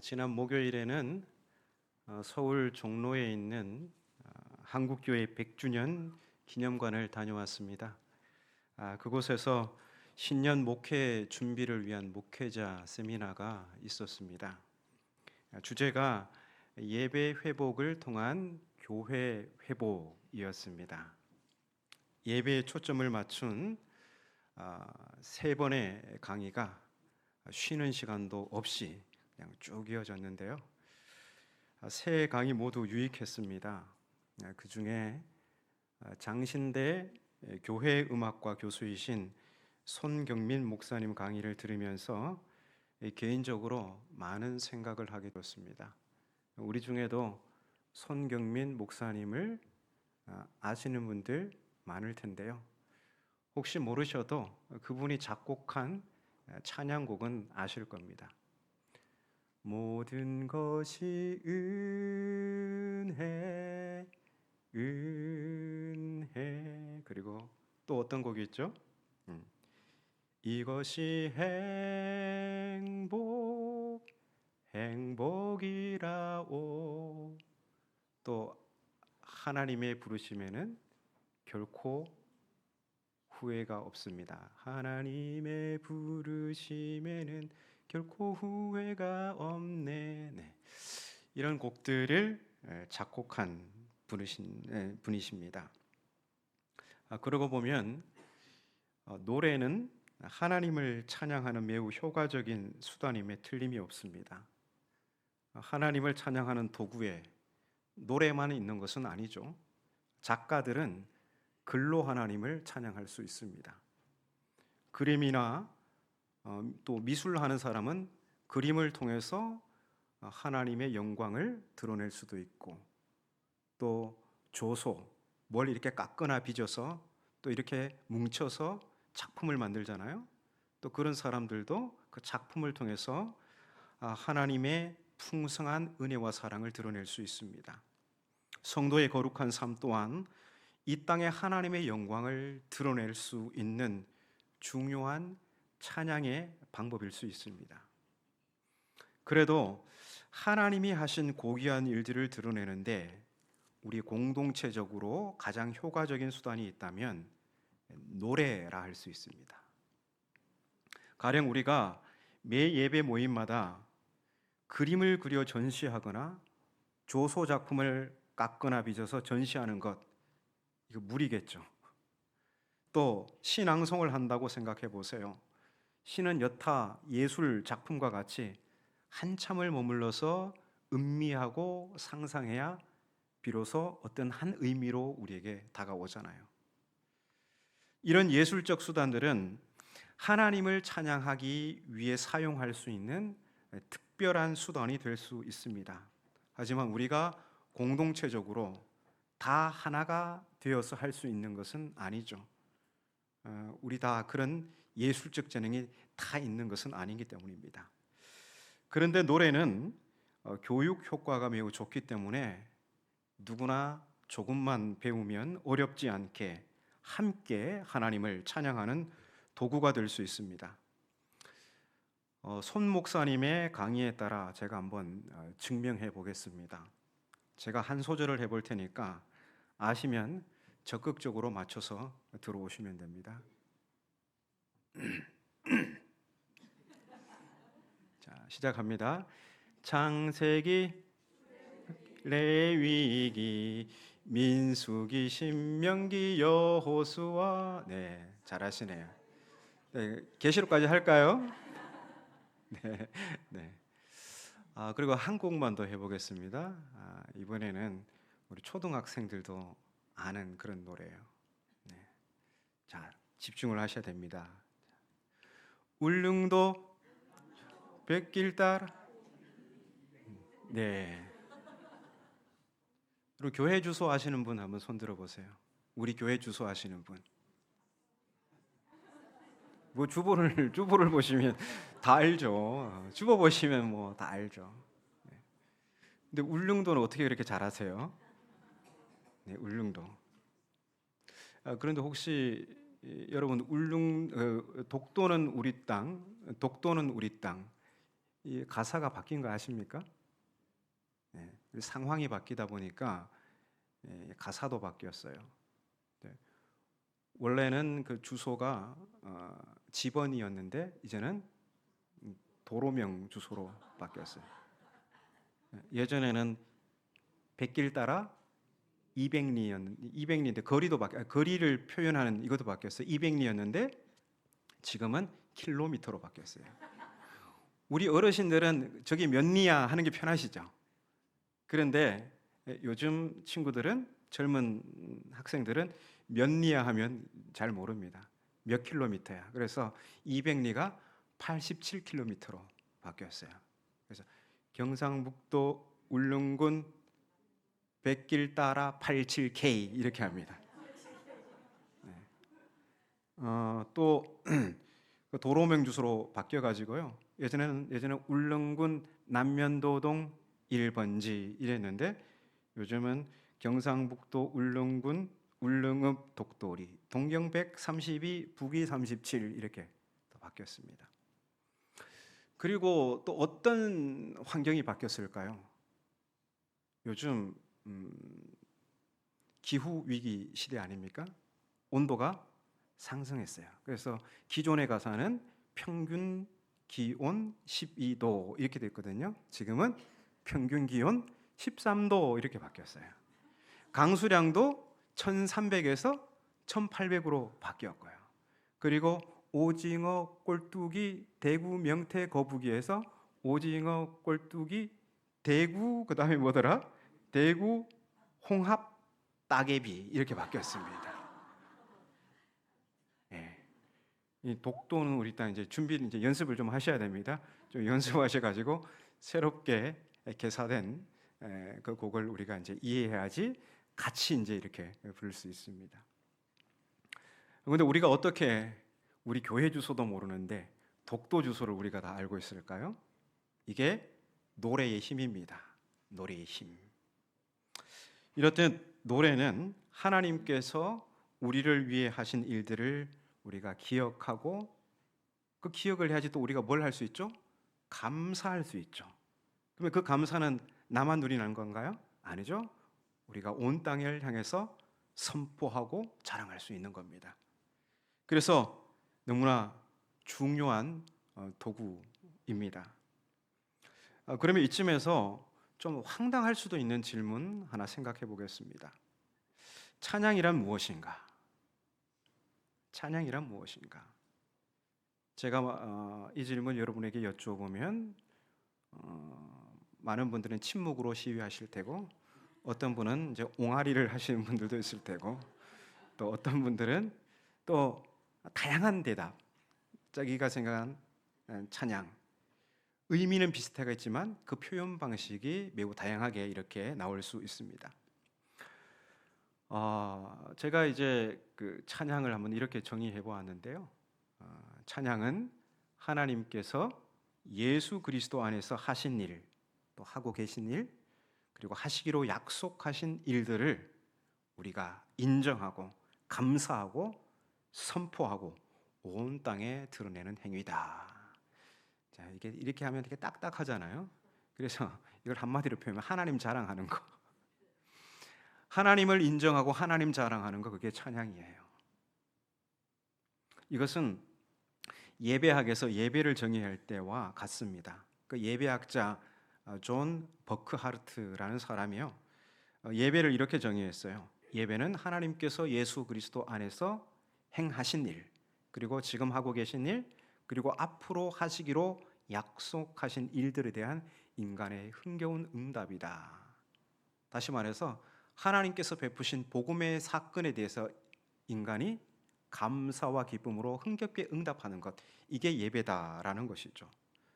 지난 목요일에는 어, 서울 종로에 있는 어, 한국교회 100주년 기념관을 다녀왔습니다. 아, 그곳에서 신년 목회 준비를 위한 목회자 세미나가 있었습니다. 아, 주제가 예배 회복을 통한 교회 회복이었습니다. 예배에 초점을 맞춘 아, 세 번의 강의가 쉬는 시간도 없이 그냥 쭉 이어졌는데요. 아, 세 강의 모두 유익했습니다. 그 중에 장신대 교회 음악과 교수이신 손경민 목사님 강의를 들으면서 개인적으로 많은 생각을 하게 됐습니다. 우리 중에도 손경민 목사님을 아, 아시는 분들 많을 텐데요. 혹시 모르셔도 그분이 작곡한 찬양곡은 아실 겁니다. 모든 것이 은혜 은혜 그리고 또 어떤 곡이 있죠? 음. 이것이 행복 행복이라오 또 하나님의 부르심에는 결코 후회가 없습니다. 하나님의 부르심에는 결코 후회가 없네. 네. 이런 곡들을 작곡한 분이신, 분이십니다. 아, 그러고 보면 어, 노래는 하나님을 찬양하는 매우 효과적인 수단임에 틀림이 없습니다. 하나님을 찬양하는 도구에 노래만 있는 것은 아니죠. 작가들은 글로 하나님을 찬양할 수 있습니다. 그림이나 어, 또 미술하는 사람은 그림을 통해서 하나님의 영광을 드러낼 수도 있고 또 조소 뭘 이렇게 깎거나 빚어서 또 이렇게 뭉쳐서 작품을 만들잖아요. 또 그런 사람들도 그 작품을 통해서 아, 하나님의 풍성한 은혜와 사랑을 드러낼 수 있습니다. 성도의 거룩한 삶 또한 이 땅에 하나님의 영광을 드러낼 수 있는 중요한 찬양의 방법일 수 있습니다. 그래도 하나님이 하신 고귀한 일들을 드러내는데 우리 공동체적으로 가장 효과적인 수단이 있다면 노래라 할 수 있습니다. 가령 우리가 매 예배 모임마다 그림을 그려 전시하거나 조소 작품을 깎거나 빚어서 전시하는 것 이거 무리겠죠. 또 신앙송을 한다고 생각해 보세요. 신은 여타 예술 작품과 같이 한참을 머물러서 음미하고 상상해야 비로소 어떤 한 의미로 우리에게 다가오잖아요. 이런 예술적 수단들은 하나님을 찬양하기 위해 사용할 수 있는 특별한 수단이 될 수 있습니다. 하지만 우리가 공동체적으로 다 하나가 되어서 할 수 있는 것은 아니죠. 어, 우리 다 그런 예술적 재능이 다 있는 것은 아니기 때문입니다. 그런데 노래는 어, 교육 효과가 매우 좋기 때문에 누구나 조금만 배우면 어렵지 않게 함께 하나님을 찬양하는 도구가 될 수 있습니다. 어, 손 목사님의 강의에 따라 제가 한번 어, 증명해 보겠습니다. 제가 한 소절을 해볼 테니까 아시면 적극적으로 맞춰서 들어오시면 됩니다. 자, 시작합니다. 창세기, 레위기, 민수기, 신명기, 여호수아. 네, 잘하시네요. 네, 계시록까지 할까요? 네, 네. 아, 그리고 한 곡만 더 해 보겠습니다. 아, 이번에는 우리 초등학생들도 아는 그런 노래예요. 네. 자, 집중을 하셔야 됩니다. 울릉도 백길 따라 네. 그리고 교회 주소 아시는 분 한번 손 들어 보세요. 우리 교회 주소 아시는 분. 뭐 주보를 주보를 보시면 다 알죠. 주보 보시면 뭐 다 알죠. 네. 근데 울릉도는 어떻게 그렇게 잘하세요? 네, 울릉도. 아, 그런데 혹시 여러분 울릉 어, 독도는 우리 땅, 독도는 우리 땅 이 가사가 바뀐 거 아십니까? 네, 상황이 바뀌다 보니까 예, 가사도 바뀌었어요. 네. 원래는 그 주소가 어, 집원이었는데 이제는 도로명 주소로 바뀌었어요. 네, 예전에는 백길 따라 200리였는데 200리인데 거리도 바뀌 아, 거리를 표현하는 이것도 바뀌었어요. 200리였는데 지금은 킬로미터로 바뀌었어요. 우리 어르신들은 저기 몇 리야 하는 게 편하시죠. 그런데 요즘 친구들은 젊은 학생들은 몇 리야 하면 잘 모릅니다. 몇 킬로미터야. 그래서 200리가 87킬로미터로 바뀌었어요. 그래서 경상북도 울릉군 백길 따라 87K 이렇게 합니다. 네. 어, 또 그 도로명 주소로 바뀌어 가지고요. 예전에는 예전에 울릉군 남면도동 1번지 이랬는데 요즘은 경상북도 울릉군 울릉읍 독도리 동경 132 북위 37 이렇게 또 바뀌었습니다. 그리고 또 어떤 환경이 바뀌었을까요? 요즘 음, 기후 위기 시대 아닙니까? 온도가 상승했어요. 그래서 기존의 가사는 평균 기온 12도 이렇게 됐거든요. 지금은 평균 기온 13도 이렇게 바뀌었어요. 강수량도 1,300에서 1,800으로 바뀌었고요. 그리고 오징어 꼴뚜기 대구 명태 거북이에서 오징어 꼴뚜기 대구 그다음에 뭐더라? 대구 홍합 따개비 이렇게 바뀌었습니다. 예. 이 독도는 우리 땅 이제 준비 이제 연습을 좀 하셔야 됩니다. 좀 연습하셔 가지고 새롭게 개사된 에, 그 곡을 우리가 이제 이해해야지 같이 이제 이렇게 부를 수 있습니다. 그런데 우리가 어떻게 우리 교회 주소도 모르는데 독도 주소를 우리가 다 알고 있을까요? 이게 노래의 힘입니다. 노래의 힘. 이렇듯 노래는 하나님께서 우리를 위해 하신 일들을 우리가 기억하고 그 기억을 해야지 또 우리가 뭘 할 수 있죠? 감사할 수 있죠. 그러면 그 감사는 나만 누리는 건가요? 아니죠. 우리가 온 땅을 향해서 선포하고 자랑할 수 있는 겁니다. 그래서 너무나 중요한 어, 도구입니다. 어, 그러면 이쯤에서 좀 황당할 수도 있는 질문 하나 생각해 보겠습니다. 찬양이란 무엇인가? 찬양이란 무엇인가? 제가 어, 이 질문 여러분에게 여쭤보면 어, 많은 분들은 침묵으로 시위하실 테고 어떤 분은 이제 옹알이를 하시는 분들도 있을 테고 또 어떤 분들은 또 다양한 대답 자기가 생각한 찬양 의미는 비슷하겠지만 그 표현 방식이 매우 다양하게 이렇게 나올 수 있습니다. 어, 제가 이제 그 찬양을 한번 이렇게 정의해 보았는데요. 어, 찬양은 하나님께서 예수 그리스도 안에서 하신 일, 또 하고 계신 일, 그리고 하시기로 약속하신 일들을 우리가 인정하고 감사하고 선포하고 온 땅에 드러내는 행위다. 자, 이게 이렇게 하면 되게 딱딱하잖아요. 그래서 이걸 한마디로 표현하면 하나님 자랑하는 거. 하나님을 인정하고 하나님 자랑하는 거 그게 찬양이에요. 이것은 예배학에서 예배를 정의할 때와 같습니다. 그 예배학자 어, 존 버크하르트라는 사람이요. 어, 예배를 이렇게 정의했어요. 예배는 하나님께서 예수 그리스도 안에서 행하신 일, 그리고 지금 하고 계신 일, 그리고 앞으로 하시기로 약속하신 일들에 대한 인간의 흥겨운 응답이다. 다시 말해서 하나님께서 베푸신 복음의 사건에 대해서 인간이 감사와 기쁨으로 흥겹게 응답하는 것 이게 예배다라는 것이죠.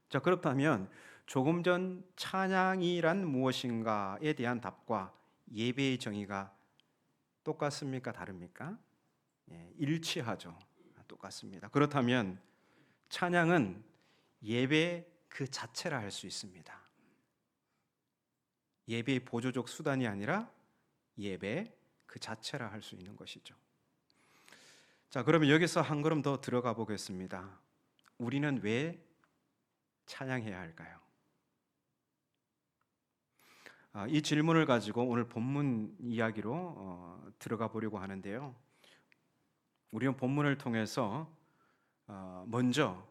자 그렇다면 조금 전 찬양이란 무엇인가에 대한 답과 예배의 정의가 똑같습니까 다릅니까? 예, 일치하죠. 똑같습니다. 그렇다면 찬양은 예배 그 자체라 할 수 있습니다. 예배의 보조적 수단이 아니라 예배 그 자체라 할 수 있는 것이죠. 자, 그러면 여기서 한 걸음 더 들어가 보겠습니다. 우리는 왜 찬양해야 할까요? 아, 이 질문을 가지고 오늘 본문 이야기로 어, 들어가 보려고 하는데요. 우리는 본문을 통해서 어, 먼저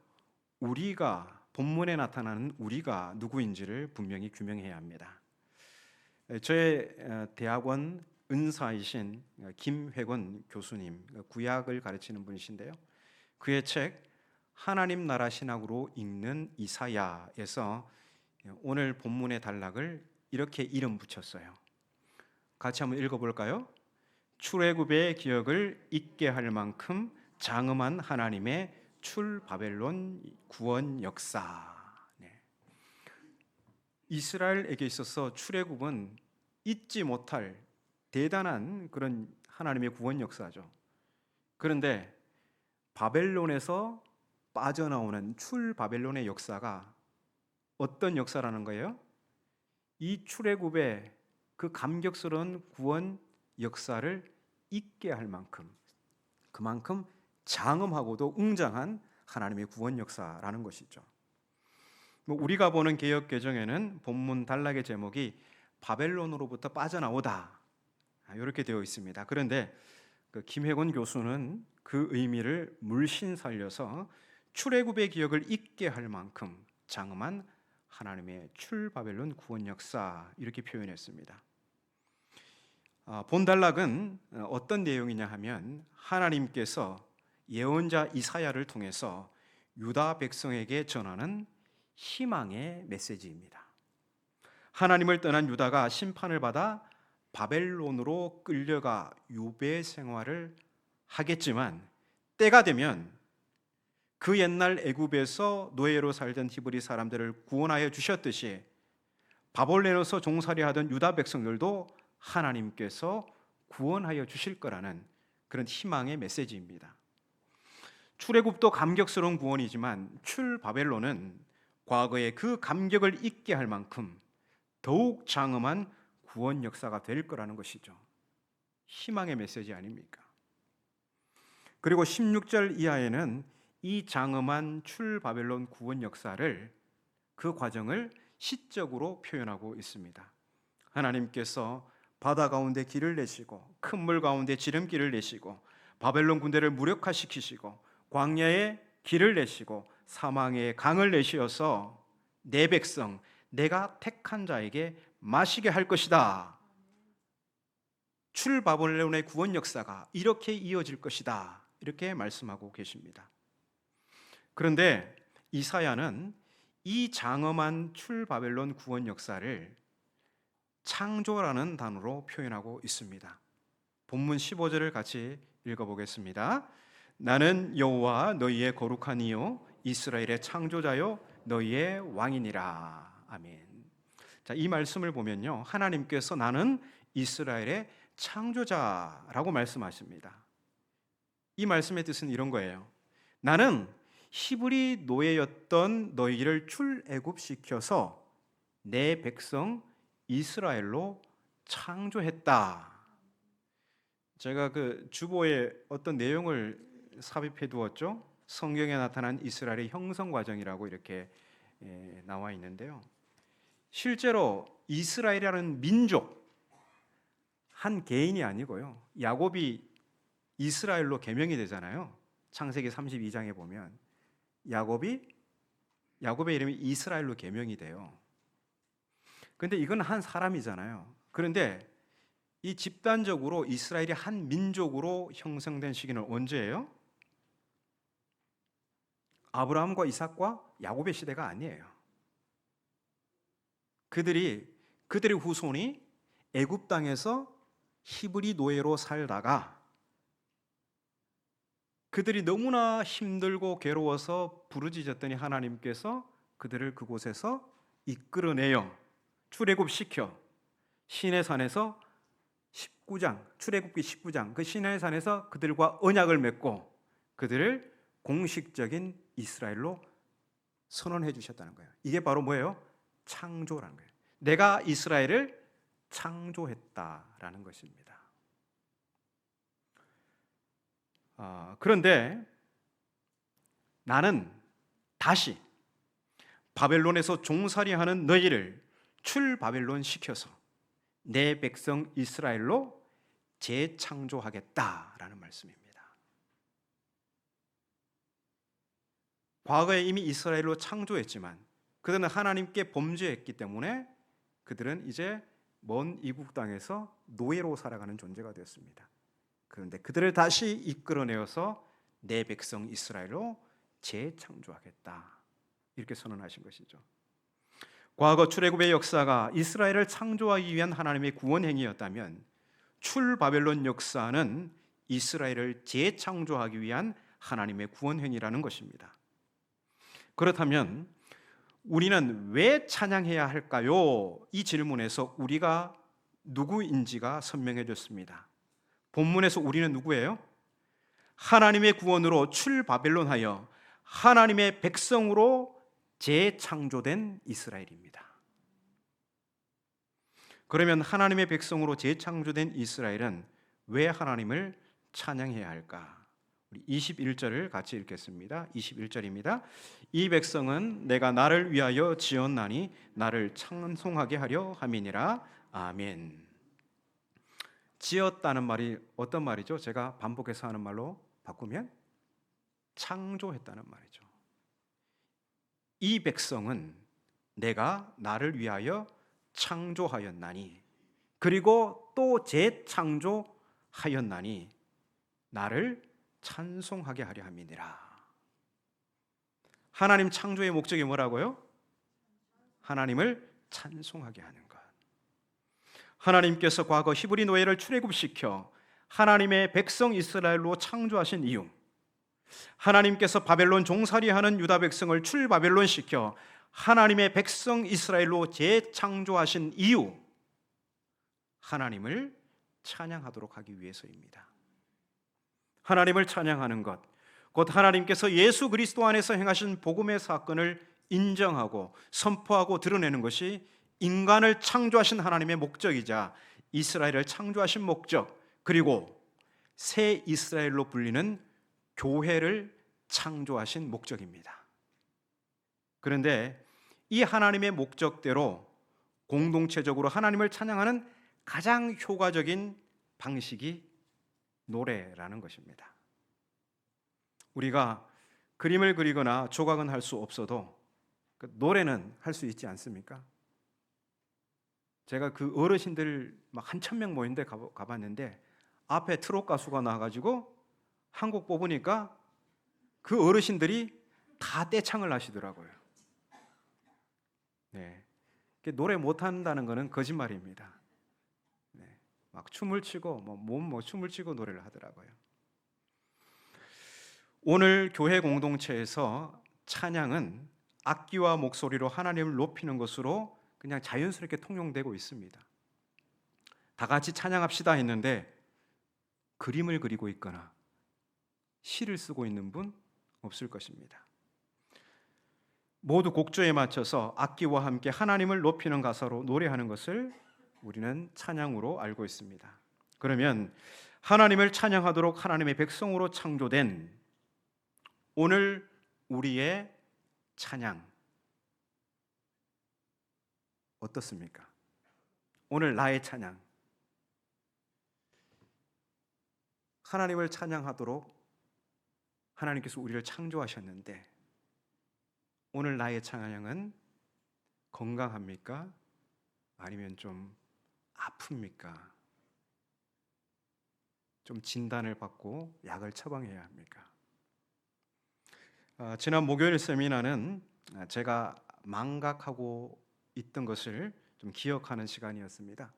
우리가 본문에 나타나는 우리가 누구인지를 분명히 규명해야 합니다. 에, 저의 어, 대학원 은사이신 어, 김회권 교수님 어, 구약을 가르치는 분이신데요. 그의 책 하나님 나라 신학으로 읽는 이사야에서 오늘 본문의 단락을 이렇게 이름 붙였어요. 같이 한번 읽어볼까요? 출애굽의 기억을 잊게 할 만큼 장엄한 하나님의 출 바벨론 구원 역사. 네. 이스라엘에게 있어서 출애굽은 잊지 못할 대단한 그런 하나님의 구원 역사죠. 그런데 바벨론에서 빠져나오는 출 바벨론의 역사가 어떤 역사라는 거예요? 이 출애굽의 그 감격스러운 구원 역사를 잊게 할 만큼 그만큼 장엄하고도 웅장한 하나님의 구원 역사라는 것이죠. 뭐 우리가 보는 개혁 개정에는 본문 단락의 제목이 바벨론으로부터 빠져나오다 이렇게 되어 있습니다. 그런데 그 김혜곤 교수는 그 의미를 물씬 살려서 출애굽의 기억을 잊게 할 만큼 장엄한 하나님의 출바벨론 구원 역사 이렇게 표현했습니다. 아, 본 단락은 어떤 내용이냐 하면 하나님께서 예언자 이사야를 통해서 유다 백성에게 전하는 희망의 메시지입니다. 하나님을 떠난 유다가 심판을 받아 바벨론으로 끌려가 유배 생활을 하겠지만 때가 되면 그 옛날 애굽에서 노예로 살던 히브리 사람들을 구원하여 주셨듯이 바볼레로서 종살이 하던 유다 백성들도 하나님께서 구원하여 주실 거라는 그런 희망의 메시지입니다. 출애굽도 감격스러운 구원이지만 출 바벨론은 과거의 그 감격을 잊게 할 만큼 더욱 장엄한 구원 역사가 될 거라는 것이죠. 희망의 메시지 아닙니까? 그리고 16절 이하에는 이 장엄한 출바벨론 구원 역사를 그 과정을 시적으로 표현하고 있습니다. 하나님께서 바다 가운데 길을 내시고 큰 물 가운데 지름길을 내시고 바벨론 군대를 무력화시키시고 광야에 길을 내시고 사망의 강을 내시어서 내 백성 내가 택한 자에게 마시게 할 것이다. 출바벨론의 구원 역사가 이렇게 이어질 것이다. 이렇게 말씀하고 계십니다. 그런데 이사야는 이 장엄한 출바벨론 구원 역사를 창조라는 단어로 표현하고 있습니다. 본문 15절을 같이 읽어보겠습니다. 나는 여호와 너희의 거룩한 이요 이스라엘의 창조자요 너희의 왕이니라. 아멘. 자, 이 말씀을 보면요. 하나님께서 나는 이스라엘의 창조자라고 말씀하십니다. 이 말씀의 뜻은 이런 거예요. 나는 히브리 노예였던 너희를 출애굽시켜서 내 백성 이스라엘로 창조했다. 제가 그 주보에 어떤 내용을 삽입해 두었죠. 성경에 나타난 이스라엘의 형성 과정이라고 이렇게 예, 나와 있는데요. 실제로 이스라엘이라는 민족 한 개인이 아니고요. 야곱이 이스라엘로 개명이 되잖아요. 창세기 32장에 보면 야곱이 야곱의 이름이 이스라엘로 개명이 돼요. 근데 이건 한 사람이잖아요. 그런데 이 집단적으로 이스라엘이 한 민족으로 형성된 시기는 언제예요? 아브라함과 이삭과 야곱의 시대가 아니에요. 그들이 그들의 후손이 애굽 땅에서 히브리 노예로 살다가 그들이 너무나 힘들고 괴로워서 부르짖었더니 하나님께서 그들을 그곳에서 이끌어내요. 출애굽 시켜 신의 산에서 19장 출애굽기 19장 그 신의 산에서 그들과 언약을 맺고 그들을 공식적인 이스라엘로 선언해 주셨다는 거예요. 이게 바로 뭐예요? 창조라는 거예요. 내가 이스라엘을 창조했다라는 것입니다. 어, 그런데 나는 다시 바벨론에서 종살이하는 너희를 출바벨론 시켜서 내 백성 이스라엘로 재창조하겠다라는 말씀입니다. 과거에 이미 이스라엘로 창조했지만 그들은 하나님께 범죄했기 때문에 그들은 이제 먼 이국 땅에서 노예로 살아가는 존재가 되었습니다. 그런데 그들을 다시 이끌어내어서 내 백성 이스라엘로 재창조하겠다. 이렇게 선언하신 것이죠. 과거 출애굽의 역사가 이스라엘을 창조하기 위한 하나님의 구원 행위였다면 출바벨론 역사는 이스라엘을 재창조하기 위한 하나님의 구원 행위라는 것입니다. 그렇다면 우리는 왜 찬양해야 할까요? 이 질문에서 우리가 누구인지가 선명해졌습니다. 본문에서 우리는 누구예요? 하나님의 구원으로 출바벨론하여 하나님의 백성으로 재창조된 이스라엘입니다. 그러면 하나님의 백성으로 재창조된 이스라엘은 왜 하나님을 찬양해야 할까? 우리 21절을 같이 읽겠습니다. 21절입니다. 이 백성은 내가 나를 위하여 지었나니 나를 찬송하게 하려 함이니라. 아멘. 지었다는 말이 어떤 말이죠? 제가 반복해서 하는 말로 바꾸면 창조했다는 말이죠. 이 백성은 내가 나를 위하여 창조하였나니 그리고 또 재창조하였나니 나를 찬송하게 하려 함이니라. 하나님 창조의 목적이 뭐라고요? 하나님을 찬송하게 하는 것. 하나님께서 과거 히브리 노예를 출애굽시켜 하나님의 백성 이스라엘로 창조하신 이유. 하나님께서 바벨론 종살이하는 유다 백성을 출바벨론 시켜 하나님의 백성 이스라엘로 재창조하신 이유. 하나님을 찬양하도록 하기 위해서입니다. 하나님을 찬양하는 것, 곧 하나님께서 예수 그리스도 안에서 행하신 복음의 사건을 인정하고 선포하고 드러내는 것이 인간을 창조하신 하나님의 목적이자 이스라엘을 창조하신 목적, 그리고 새 이스라엘로 불리는 교회를 창조하신 목적입니다. 그런데 이 하나님의 목적대로 공동체적으로 하나님을 찬양하는 가장 효과적인 방식이 노래라는 것입니다. 우리가 그림을 그리거나 조각은 할 수 없어도 그 노래는 할 수 있지 않습니까? 제가 그 어르신들 막 한 천 명 모인데 가봤는데 앞에 트롯 가수가 나와가지고 한 곡 뽑으니까 그 어르신들이 다 떼창을 하시더라고요. 네, 노래 못한다는 것은 거짓말입니다. 막 춤을 추고 뭐몸뭐 뭐 춤을 추고 노래를 하더라고요. 오늘 교회 공동체에서 찬양은 악기와 목소리로 하나님을 높이는 것으로 그냥 자연스럽게 통용되고 있습니다. 다 같이 찬양합시다 했는데 그림을 그리고 있거나 시를 쓰고 있는 분 없을 것입니다. 모두 곡조에 맞춰서 악기와 함께 하나님을 높이는 가사로 노래하는 것을 우리는 찬양으로 알고 있습니다. 그러면 하나님을 찬양하도록 하나님의 백성으로 창조된 오늘 우리의 찬양 어떻습니까? 오늘 나의 찬양 하나님을 찬양하도록 하나님께서 우리를 창조하셨는데 오늘 나의 찬양은 건강합니까? 아니면 좀 아픕니까? 좀 진단을 받고 약을 처방해야 합니까? 어, 지난 목요일 세미나는 제가 망각하고 있던 것을 좀 기억하는 시간이었습니다.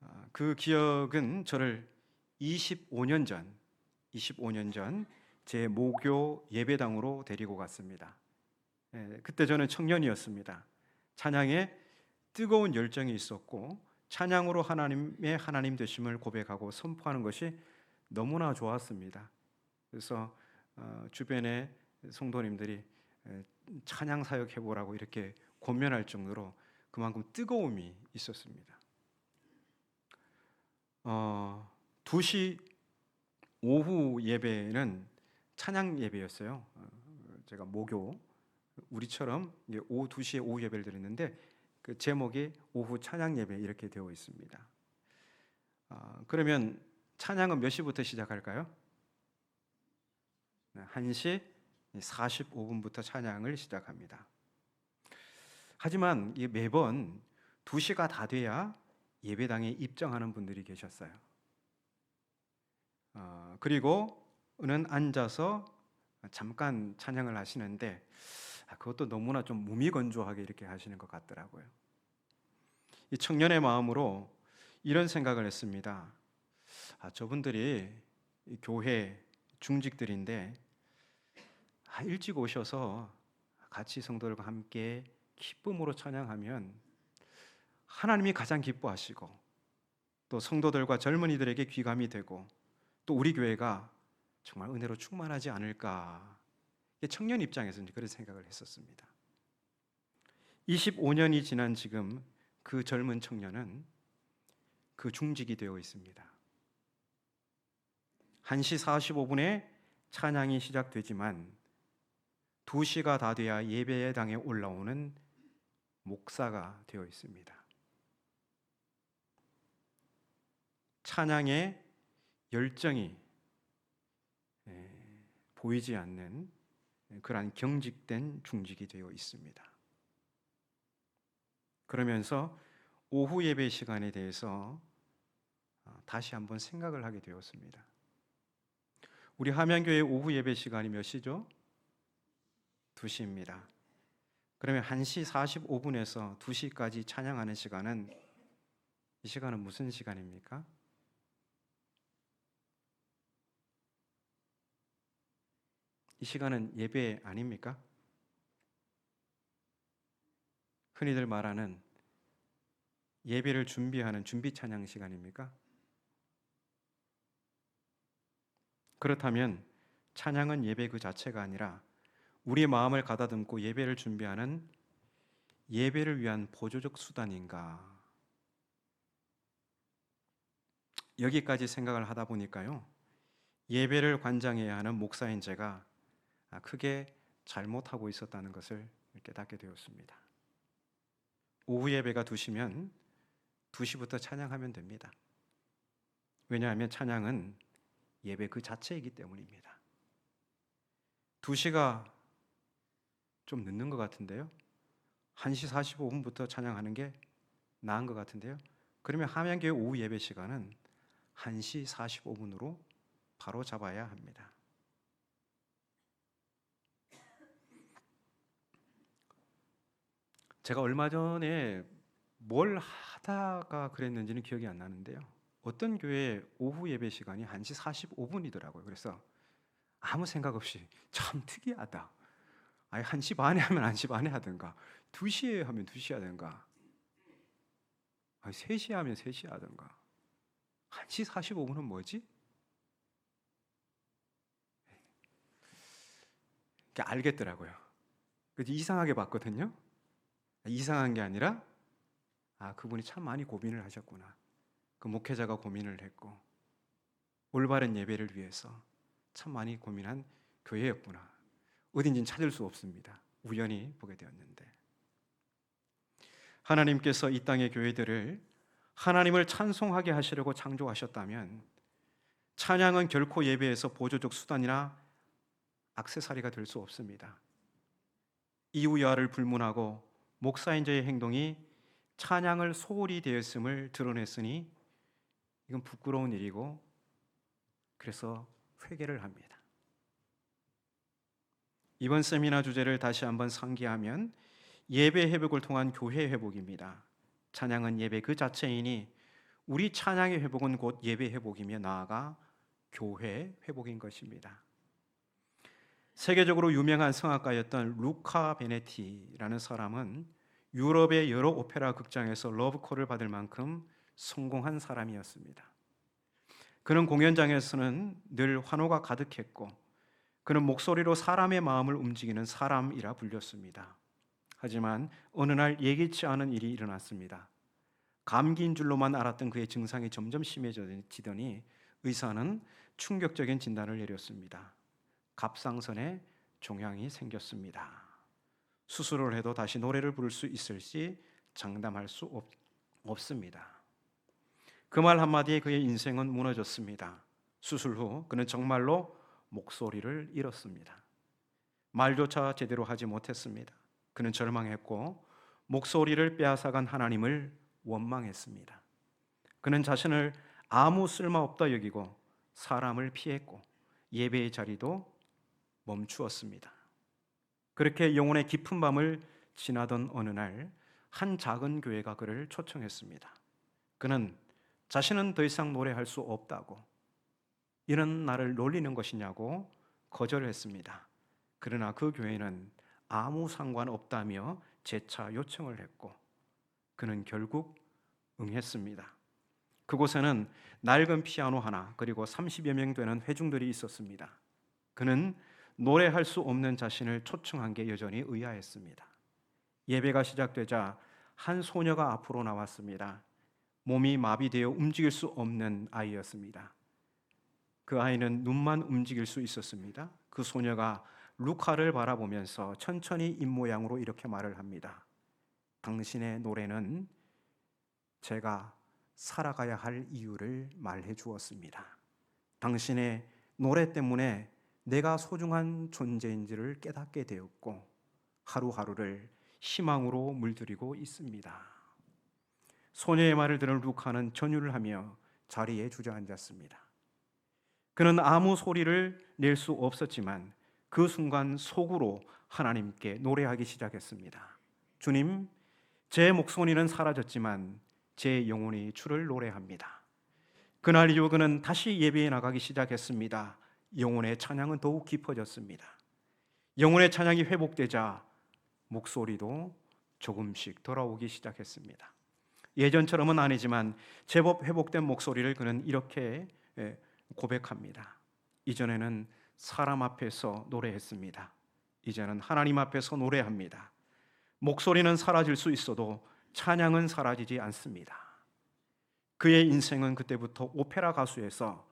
어, 그 기억은 저를 25년 전, 25년 전 제 모교 예배당으로 데리고 갔습니다. 예, 그때 저는 청년이었습니다. 찬양에 뜨거운 열정이 있었고 찬양으로 하나님의 하나님 되심을 고백하고 선포하는 것이 너무나 좋았습니다. 그래서 어, 주변의 성도님들이 찬양 사역 해보라고 이렇게 권면할 정도로 그만큼 뜨거움이 있었습니다. 어, 2시 오후 예배는 찬양 예배였어요. 어, 제가 모교 우리처럼 오후 2시에 오후 예배를 드렸는데 그 제목이 오후 찬양 예배 이렇게 되어 있습니다. 아, 그러면 찬양은 몇 시부터 시작할까요? 네, 1시 45분부터 찬양을 시작합니다. 하지만 이 매번 2시가 다 돼야 예배당에 입장하는 분들이 계셨어요. 어, 그리고는 앉아서 잠깐 찬양을 하시는데 아, 그것도 너무나 좀 무미건조하게 이렇게 하시는 것 같더라고요. 이 청년의 마음으로 이런 생각을 했습니다. 아, 저분들이 이 교회 중직들인데 아, 일찍 오셔서 같이 성도들과 함께 기쁨으로 찬양하면 하나님이 가장 기뻐하시고 또 성도들과 젊은이들에게 귀감이 되고 또 우리 교회가 정말 은혜로 충만하지 않을까 청년 입장에서 이제 그런 생각을 했었습니다. 25년이 지난 지금 그 젊은 청년은 그 중직이 되어 있습니다. 1시 45분에 찬양이 시작되지만 2시가 다 돼야 예배당에 올라오는 목사가 되어 있습니다. 찬양의 열정이 에, 보이지 않는 그러한 경직된 중직이 되어 있습니다. 그러면서 오후 예배 시간에 대해서 어, 다시 한번 생각을 하게 되었습니다. 우리 함양교회 오후 예배 시간이 몇 시죠? 2시입니다. 그러면 1시 45분에서 2시까지 찬양하는 시간은 이 시간은 무슨 시간입니까? 이 시간은 예배 아닙니까? 흔히들 말하는 예배를 준비하는 준비 찬양 시간입니까? 그렇다면 찬양은 예배 그 자체가 아니라 우리의 마음을 가다듬고 예배를 준비하는 예배를 위한 보조적 수단인가? 여기까지 생각을 하다 보니까요. 예배를 관장해야 하는 목사인 제가 아, 크게 잘못하고 있었다는 것을 깨닫게 되었습니다. 오후 예배가 2시면 2시부터 찬양하면 됩니다. 왜냐하면 찬양은 예배 그 자체이기 때문입니다. 2시가 좀 늦는 것 같은데요. 1시 45분부터 찬양하는 게 나은 것 같은데요. 그러면 함양교회 오후 예배 시간은 1시 45분으로 바로 잡아야 합니다. 제가 얼마 전에 뭘 하다가 그랬는지는 기억이 안 나는데요. 어떤 교회 오후 예배 시간이 1시 45분이더라고요. 그래서 아무 생각 없이 참 특이하다. 아예 1시 반에 하면 1시 반에 하든가 2시에 하면 2시에 하든가 아니 3시에 하면 3시에 하든가 1시 45분은 뭐지? 알겠더라고요. 그래서 이상하게 봤거든요. 이상한 게 아니라 아 그분이 참 많이 고민을 하셨구나. 그 목회자가 고민을 했고 올바른 예배를 위해서 참 많이 고민한 교회였구나. 어딘지는 찾을 수 없습니다. 우연히 보게 되었는데 하나님께서 이 땅의 교회들을 하나님을 찬송하게 하시려고 창조하셨다면 찬양은 결코 예배에서 보조적 수단이나 악세사리가 될 수 없습니다. 이우야를 불문하고 목사인 자의 행동이 찬양을 소홀히 되었음을 드러냈으니 이건 부끄러운 일이고 그래서 회개를 합니다. 이번 세미나 주제를 다시 한번 상기하면 예배 회복을 통한 교회 회복입니다. 찬양은 예배 그 자체이니 우리 찬양의 회복은 곧 예배 회복이며 나아가 교회 회복인 것입니다. 세계적으로 유명한 성악가였던 루카 베네티라는 사람은 유럽의 여러 오페라 극장에서 러브콜을 받을 만큼 성공한 사람이었습니다. 그는 공연장에서는 늘 환호가 가득했고 그는 목소리로 사람의 마음을 움직이는 사람이라 불렸습니다. 하지만 어느 날 예기치 않은 일이 일어났습니다. 감기인 줄로만 알았던 그의 증상이 점점 심해지더니 의사는 충격적인 진단을 내렸습니다. 갑상선에 종양이 생겼습니다. 수술을 해도 다시 노래를 부를 수 있을지 장담할 수 없, 없습니다. 그 말 한마디에 그의 인생은 무너졌습니다. 수술 후 그는 정말로 목소리를 잃었습니다. 말조차 제대로 하지 못했습니다. 그는 절망했고 목소리를 빼앗아간 하나님을 원망했습니다. 그는 자신을 아무 쓸모없다 여기고 사람을 피했고 예배의 자리도 멈추었습니다. 그렇게 영혼의 깊은 밤을 지나던 어느 날 한 작은 교회가 그를 초청했습니다. 그는 자신은 더 이상 노래할 수 없다고 이런 나를 놀리는 것이냐고 거절했습니다. 그러나 그 교회는 아무 상관없다며 재차 요청을 했고 그는 결국 응했습니다. 그곳에는 낡은 피아노 하나 그리고 30여 명 되는 회중들이 있었습니다. 그는 노래할 수 없는 자신을 초청한 게 여전히 의아했습니다. 예배가 시작되자 한 소녀가 앞으로 나왔습니다. 몸이 마비되어 움직일 수 없는 아이였습니다. 그 아이는 눈만 움직일 수 있었습니다. 그 소녀가 루카를 바라보면서 천천히 입모양으로 이렇게 말을 합니다. 당신의 노래는 제가 살아가야 할 이유를 말해 주었습니다. 당신의 노래 때문에 내가 소중한 존재인지를 깨닫게 되었고 하루하루를 희망으로 물들이고 있습니다. 소녀의 말을 들은 루카는 전율을 하며 자리에 주저앉았습니다. 그는 아무 소리를 낼 수 없었지만 그 순간 속으로 하나님께 노래하기 시작했습니다. 주님, 제 목소리는 사라졌지만 제 영혼이 주를 노래합니다. 그날 이후 그는 다시 예배에 나가기 시작했습니다. 영혼의 찬양은 더욱 깊어졌습니다. 영혼의 찬양이 회복되자 목소리도 조금씩 돌아오기 시작했습니다. 예전처럼은 아니지만 제법 회복된 목소리를 그는 이렇게 예, 고백합니다. 이전에는 사람 앞에서 노래했습니다. 이제는 하나님 앞에서 노래합니다. 목소리는 사라질 수 있어도 찬양은 사라지지 않습니다. 그의 인생은 그때부터 오페라 가수에서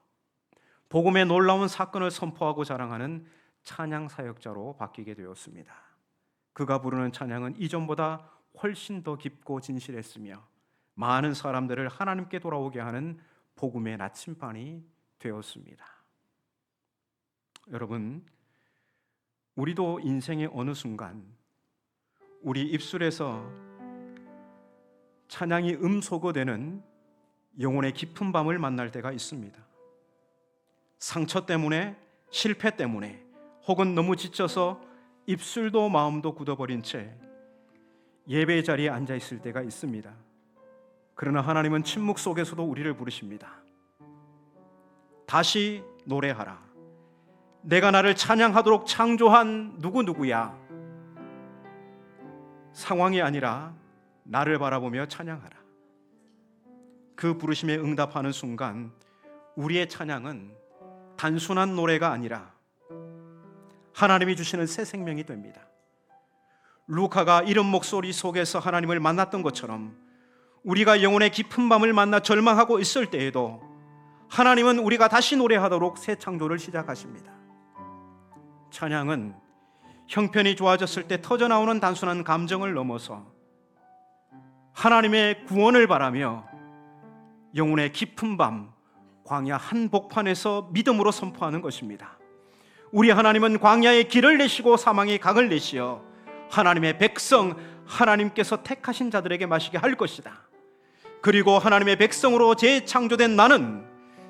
복음의 놀라운 사건을 선포하고 자랑하는 찬양 사역자로 바뀌게 되었습니다. 그가 부르는 찬양은 이전보다 훨씬 더 깊고 진실했으며 많은 사람들을 하나님께 돌아오게 하는 복음의 나침반이 되었습니다. 여러분, 우리도 인생의 어느 순간 우리 입술에서 찬양이 음소거되는 영혼의 깊은 밤을 만날 때가 있습니다. 상처 때문에 실패 때문에 혹은 너무 지쳐서 입술도 마음도 굳어버린 채 예배 자리에 앉아 있을 때가 있습니다. 그러나 하나님은 침묵 속에서도 우리를 부르십니다. 다시 노래하라. 내가 나를 찬양하도록 창조한 누구 누구야. 상황이 아니라 나를 바라보며 찬양하라. 그 부르심에 응답하는 순간 우리의 찬양은 단순한 노래가 아니라 하나님이 주시는 새 생명이 됩니다. 루카가 이런 목소리 속에서 하나님을 만났던 것처럼 우리가 영혼의 깊은 밤을 만나 절망하고 있을 때에도 하나님은 우리가 다시 노래하도록 새 창조를 시작하십니다. 찬양은 형편이 좋아졌을 때 터져 나오는 단순한 감정을 넘어서 하나님의 구원을 바라며 영혼의 깊은 밤 광야 한복판에서 믿음으로 선포하는 것입니다. 우리 하나님은 광야의 길을 내시고 사망의 강을 내시어 하나님의 백성 하나님께서 택하신 자들에게 마시게 할 것이다. 그리고 하나님의 백성으로 재창조된 나는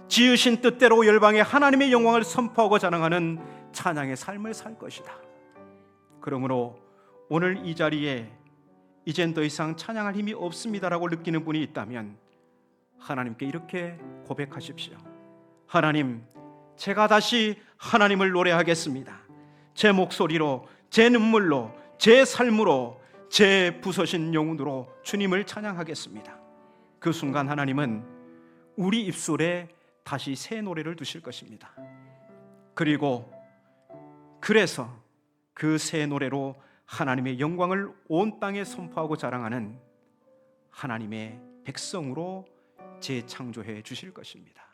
지으신 뜻대로 열방의 하나님의 영광을 선포하고 자랑하는 찬양의 삶을 살 것이다. 그러므로 오늘 이 자리에 이젠 더 이상 찬양할 힘이 없습니다라고 느끼는 분이 있다면 하나님께 이렇게 고백하십시오. 하나님, 제가 다시 하나님을 노래하겠습니다. 제 목소리로, 제 눈물로, 제 삶으로, 제 부서진 영혼으로 주님을 찬양하겠습니다. 그 순간 하나님은 우리 입술에 다시 새 노래를 두실 것입니다. 그리고 그래서 그 새 노래로 하나님의 영광을 온 땅에 선포하고 자랑하는 하나님의 백성으로 재창조해 주실 것입니다.